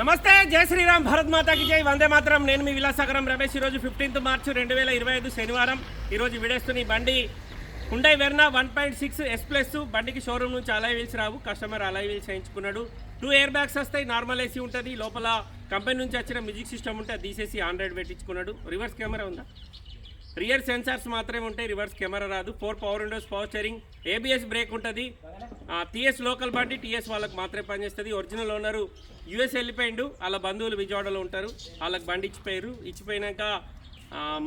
నమస్తే జై శ్రీరామ్ భారత్ మాతాకి జై. వందే మాత్రం. నేను మీ విలాసాగరం రమేష్. ఈరోజు ఫిఫ్టీన్త్ మార్చ్ రెండు వేల ఇరవై ఐదు శనివారం. ఈరోజు విడేస్తున్న ఈ బండి Hyundai Verna one point six S plus బండికి షోరూమ్ నుంచి అలై వీల్స్ రావు. కస్టమర్ అలై వీల్స్ చేయించుకున్నాడు. టూ ఎయిర్ బ్యాగ్స్ వస్తాయి. నార్మల్ ఏసీ ఉంటుంది. లోపల కంపెనీ నుంచి వచ్చిన మ్యూజిక్ సిస్టమ్ ఉంటే తీసేసి ఆండ్రాయిడ్ పెట్టించుకున్నాడు. రివర్స్ కెమెరా ఉందా? రియర్ సెన్సార్స్ మాత్రమే ఉంటాయి. రివర్స్ కెమెరా రాదు. Four power windows power steering ABS brake ఉంటుంది. టీఎస్ లోకల్ బండి టీఎస్ వాళ్ళకి మాత్రమే పనిచేస్తుంది. ఒరిజినల్ ఓనరు యూఎస్ వెళ్ళిపోయిండు. వాళ్ళ బంధువులు విజయవాడలో ఉంటారు. వాళ్ళకి బండి ఇచ్చిపోయారు. ఇచ్చిపోయినాక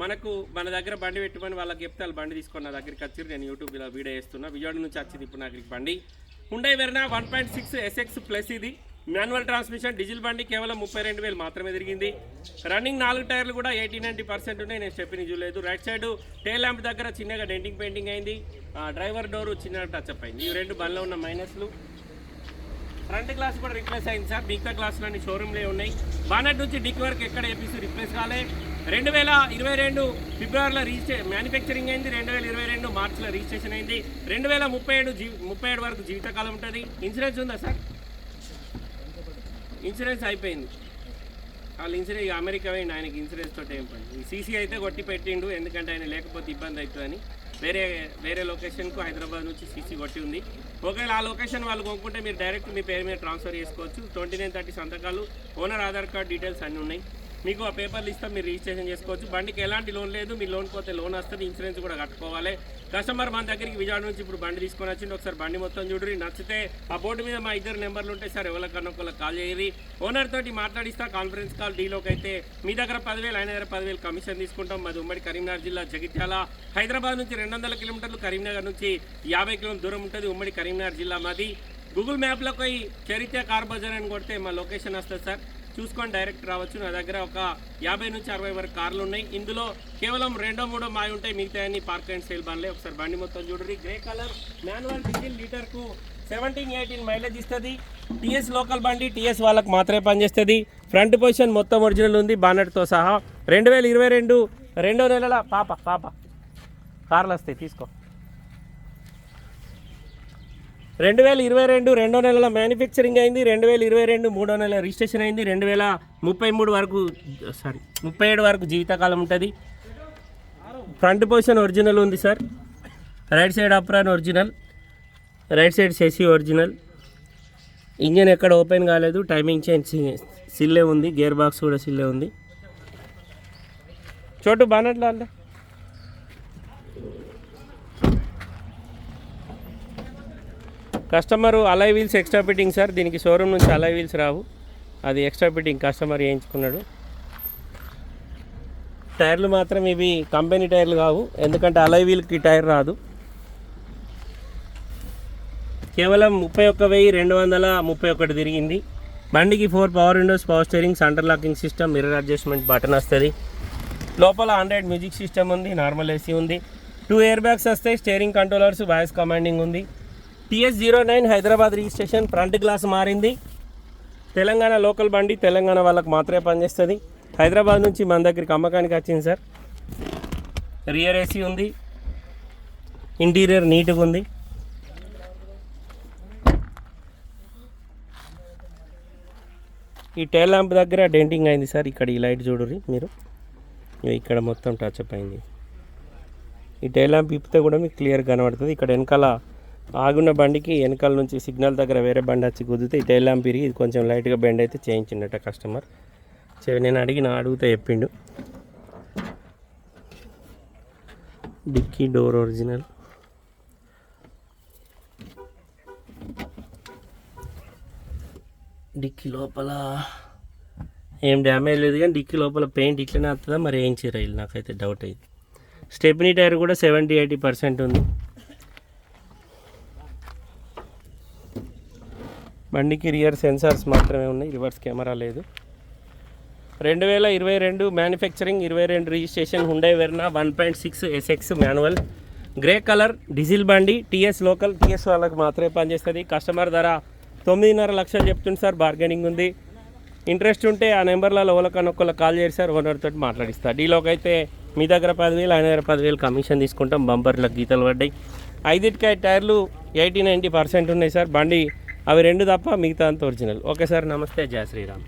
మనకు మన దగ్గర బండి పెట్టుకొని వాళ్ళకి చెప్తే వాళ్ళు బండి తీసుకొని నా దగ్గరికి వచ్చి నేను యూట్యూబ్లో వీడియో చేస్తున్నా. విజయవాడ నుంచి వచ్చింది ఇప్పుడు నాకు బండి. Hyundai Verna one point six SX plus ఇది. మాన్యువల్ ట్రాన్స్మిషన్ డీజిల్ బండి కేవలం ముప్పై రెండు వేలు మాత్రమే తిరిగింది. రన్నింగ్ నాలుగు టైర్లు కూడా ఎయిటీ నైంటీ పర్సెంట్ ఉన్నాయి. నేను చెప్పిన చూడలేదు రైట్ సైడ్ టైల్ ల్యాంప్ దగ్గర చిన్నగా డెంటింగ్ పెయింటింగ్ అయింది. ఆ, డ్రైవర్ డోర్ చిన్న టచ్ అప్ అయింది. ఈ రెండు బండ్లో ఉన్న మైనస్లు. ఫ్రంట్ గ్లాస్ కూడా రిప్లేస్ అయింది సార్. మిగతా గ్లాసులు అన్ని షోరూమ్లే ఉన్నాయి. బానెట్ నుంచి డిక్ వరకు ఎక్కడ ఏపీసీ రిప్లేస్ కాలే. రెండు వేల ఇరవై రెండు ఫిబ్రవరిలో రిజిస్ట్రే మ్యానుఫ్యాక్చరింగ్ అయింది. రెండు వేల ఇరవై రెండు మార్చిలో రిజిస్ట్రేషన్ అయింది. రెండు వేల ముప్పై ఏడు జీ ముప్పై ఏడు వరకు జీవితకాలం ఉంటుంది. ఇన్సూరెన్స్ ఉందా సార్? ఇన్సూరెన్స్ అయిపోయింది. వాళ్ళు ఇన్సూరెన్స్ అమెరికా పోయింది ఆయనకి ఇన్సూరెన్స్ తోటి ఏం పని. సీసీ అయితే కొట్టి పెట్టిండు ఎందుకంటే ఆయన లేకపోతే ఇబ్బంది అవుతుందని వేరే వేరే లొకేషన్కు హైదరాబాద్ నుంచి సీసీ కొట్టి ఉంది. ఒకవేళ ఆ లొకేషన్ వాళ్ళు కొనుక్కుంటే మీరు డైరెక్ట్ మీ పేరు మీద ట్రాన్స్ఫర్ చేసుకోవచ్చు. ట్వంటీ నైన్ థర్టీ సంతకాలు ఓనర్ ఆధార్ కార్డ్ డీటెయిల్స్ అన్నీ ఉన్నాయి. మీకు ఆ పేపర్లు ఇస్తాం మీరు రిజిస్ట్రేషన్ చేసుకోవచ్చు. బండికి ఎలాంటి లోన్ లేదు మీ లోన్ పోతే లోన్ వస్తుంది ఇన్సూరెన్స్ కూడా కట్టుకోవాలి. కస్టమర్ మన దగ్గరికి విజయవాడ నుంచి ఇప్పుడు బండి తీసుకొని వచ్చింది ఒకసారి బండి మొత్తం చూడరి నచ్చితే ఆ బోర్డు మీద మా ఇద్దరు నెంబర్లు ఉంటాయి సార్ ఎవరికన్నా ఒకళ్ళకి కాల్ చేయరి ఓనర్ తోటి మాట్లాడిస్తా కాన్ఫరెన్స్ కాల్ డీలోకి అయితే మీ దగ్గర పదివేలు ఆయన దగ్గర పదివేలు కమిషన్ తీసుకుంటాం. మాది ఉమ్మడి కరీంనగర్ జిల్లా జగిత్యాల. హైదరాబాద్ నుంచి రెండు వందల కిలోమీటర్లు కరీంనగర్ నుంచి యాభై కిలోమీటర్ దూరం ఉంటుంది ఉమ్మడి కరీంనగర్ జిల్లా మాది. గూగుల్ మ్యాప్లో పోయి చరిత్ర కార్ బజార్ అని కొడితే మా లొకేషన్ వస్తుంది సార్. చూసుకొని డైరెక్ట్ రావచ్చు. నా దగ్గర ఒక యాభై నుంచి అరవై వరకు కార్లు ఉన్నాయి. ఇందులో కేవలం రెండో మూడో మావి ఉంటాయి. మిగతా అన్ని పార్క్ అండ్ సేల్ బండ్లే. ఒకసారి బండి మొత్తం చూడండి గ్రే కలర్ మాన్యువల్ డీజిల్ లీటర్కు సెవెంటీన్ ఎయిటీన్ మైలేజ్ ఇస్తుంది. టీఎస్ లోకల్ బండి టీఎస్ వాళ్ళకి మాత్రమే పనిచేస్తుంది. ఫ్రంట్ పొజిషన్ మొత్తం ఒరిజినల్ ఉంది. బానెట్తో సహా. రెండు వేల ఇరవై రెండు రెండో నెలల పాప పాప. కార్లు వస్తాయి. తీసుకో. రెండు వేల ఇరవై రెండు రెండో నెలల మ్యానుఫ్యాక్చరింగ్ అయింది రెండు వేల ఇరవై రెండు మూడో నెల రిజిస్ట్రేషన్ అయింది రెండు వేల ముప్పై మూడు వరకు సారీ ముప్పై ఏడు వరకు జీవితకాలం ఉంటుంది. ఫ్రంట్ పొజిషన్ ఒరిజినల్ ఉంది sir right side apron original right side సెసి original engine ఎక్కడ ఓపెన్ కాలేదు టైమింగ్ చైన్ సిల్లే ఉంది గేర్ బాక్స్ కూడా సిల్లే ఉంది. చోటు బానట్లా customer alloy wheels extra fitting sir. దీనికి షోరూమ్ నుంచి అలై వీల్స్ రావు. అది ఎక్స్ట్రా ఫిట్టింగ్ కస్టమర్ వేయించుకున్నాడు టైర్లు మాత్రం ఇవి కంపెనీ టైర్లు కావు. ఎందుకంటే అలై వీల్కి టైర్ రాదు. కేవలం ముప్పై ఒక్క వెయ్యి రెండు వందల ముప్పై ఒకటి తిరిగింది. బండికి four power windows power steering centre locking system mirror adjustment button వస్తుంది. లోపల ఆండ్రాయిడ్ మ్యూజిక్ సిస్టమ్ ఉంది నార్మల్ ఏసీ ఉంది. టూ ఇయర్ బ్యాగ్స్ వస్తాయి స్టీరింగ్ కంట్రోలర్స్ వాయిస్ కమాండింగ్ ఉంది. TS zero nine Hyderabad registration front glass మారింది. తెలంగాణ లోకల్ బండి తెలంగాణ వాళ్ళకి మాత్రమే పనిచేస్తుంది. హైదరాబాద్ నుంచి మన దగ్గరికి అమ్మకానికి వచ్చింది సార్. రియర్ ఏసీ ఉంది. ఇంటీరియర్ నీట్గా ఉంది. ఈ టైల్ ల్యాంప్ దగ్గర డెంటింగ్ అయింది సార్. ఇక్కడ ఈ లైట్ చూడరు మీరు. ఇక్కడ మొత్తం టచ్ అప్ అయింది. ఈ టైల్ ల్యాంప్ ఇప్పితే కూడా మీకు క్లియర్ కనబడుతుంది. ఇక్కడ వెనకాల ఆగున్న బండికి వెనకాల నుంచి సిగ్నల్ దగ్గర వేరే బండి వచ్చి కుదిరితే ఈ టైల్ ల్యాంప్ ఇది కొంచెం లైట్గా బెండ్ అయితే చేయించిండట కస్టమర్. సరే నేను అడిగిన అడిగితే చెప్పిండు. Dicky door original. డిక్కీ లోపల ఏం డ్యామేజ్ లేదు కానీ డిక్కీ లోపల పెయింట్ ఇట్లనే వస్తుందా? మరి ఏం చీరాయిల్ నాకైతే డౌట్ అయింది. స్టెప్నీ టైర్ కూడా సెవెంటీ ఎయిటీ పర్సెంట్ ఉంది. బండికి రియర్ సెన్సార్స్ మాత్రమే ఉన్నాయి రివర్స్ కెమెరా లేదు. రెండు వేల ఇరవై రెండు మ్యానుఫ్యాక్చరింగ్ ఇరవై రెండు registration Hyundai Verna one point six SX manual. Grey colour diesel బండి టీఎస్ లోకల్ టీఎస్ వాళ్ళకి మాత్రమే పనిచేస్తుంది. కస్టమర్ ధర తొమ్మిదిన్నర లక్షలు చెప్తుంది సార్ బార్గెనింగ్ ఉంది. ఇంట్రెస్ట్ ఉంటే ఆ నెంబర్లలో ఒకళ్ళకన్నా కాల్ చేసి సార్ ఓనర్తో మాట్లాడిస్తారు మాట్లాడిస్తా. డీలోకి అయితే మీ దగ్గర పదివేలు ఆయన దగ్గర పదివేలు కమిషన్ తీసుకుంటాం బంపర్లకు గీతలు పడ్డాయి. ఐదింటికాయ టైర్లు ఎయిటీ నైంటీ పర్సెంట్ ఉన్నాయి సార్. బండి అవి రెండు తప్ప మిగతా అంత ఒరిజినల్. ఓకే సార్ నమస్తే. జయ శ్రీరామ్.